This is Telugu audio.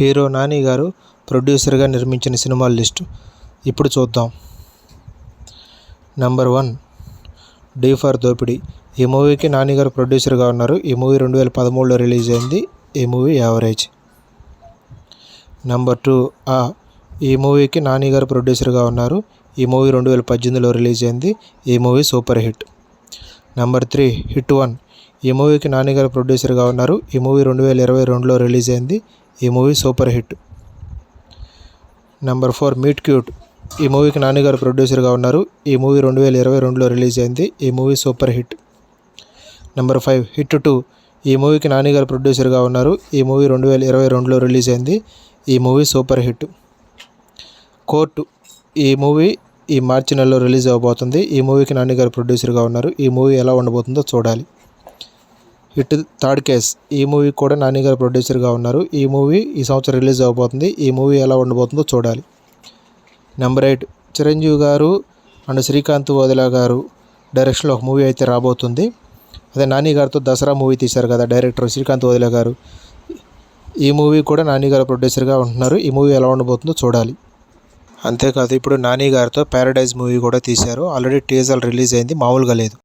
హీరో నాని గారు ప్రొడ్యూసర్గా నిర్మించిన సినిమాల లిస్టు ఇప్పుడు చూద్దాం. నెంబర్ వన్ డీ ఫర్ దోపిడీ. ఈ మూవీకి నానిగారు ప్రొడ్యూసర్గా ఉన్నారు. ఈ మూవీ రెండు వేల పదమూడులో రిలీజ్ అయింది. ఈ మూవీ యావరేజ్. నెంబర్ టూ ఆ ఈ మూవీకి నానిగారు ప్రొడ్యూసర్గా ఉన్నారు. ఈ మూవీ రెండు వేల పద్దెనిమిదిలో రిలీజ్ అయింది. ఈ movie super hit. Number three hit one. ఈ మూవీకి నానిగారు ప్రొడ్యూసర్గా ఉన్నారు. ఈ మూవీ రెండు వేల ఇరవై రెండులో రిలీజ్ అయింది. ఈ movie super hit. Number four meet cute ఈ మూవీకి నాన్నగారు ప్రొడ్యూసర్గా ఉన్నారు. ఈ మూవీ రెండు వేల ఇరవై రెండులో రిలీజ్ అయింది. ఈ movie super hit. Number five hit two ఈ మూవీకి నాన్నగారు ప్రొడ్యూసర్గా ఉన్నారు. ఈ మూవీ రెండు వేల ఇరవై రెండులో రిలీజ్ అయింది. ఈ మూవీ సూపర్ హిట్. కోర్టు ఈ మూవీ ఈ మార్చి నెలలో రిలీజ్ అవ్వబోతుంది ఈ మూవీకి నాన్నగారు ప్రొడ్యూసర్గా ఉన్నారు. ఈ మూవీ ఎలా ఉండబోతుందో చూడాలి. Hit third case. ఈ మూవీ కూడా నాని గారు ప్రొడ్యూసర్గా ఉన్నారు. ఈ మూవీ ఈ సంవత్సరం రిలీజ్ అవబోతుంది. ఈ మూవీ ఎలా ఉండబోతుందో చూడాలి. Number eight. చిరంజీవి గారు అండ్ శ్రీకాంత్ వదిలా గారు డైరెక్షన్లో ఒక మూవీ అయితే రాబోతుంది. అదే నాని గారితో దసరా మూవీ తీశారు కదా డైరెక్టర్ శ్రీకాంత్ వదిలా గారు. ఈ మూవీ కూడా నాని గారు ప్రొడ్యూసర్గా ఉంటున్నారు. ఈ మూవీ ఎలా ఉండబోతుందో చూడాలి. అంతేకాదు ఇప్పుడు నాని గారితో ప్యారడైజ్ మూవీ కూడా తీశారు. ఆల్రెడీ టీజర్ రిలీజ్ అయింది. మామూలుగా లేదు.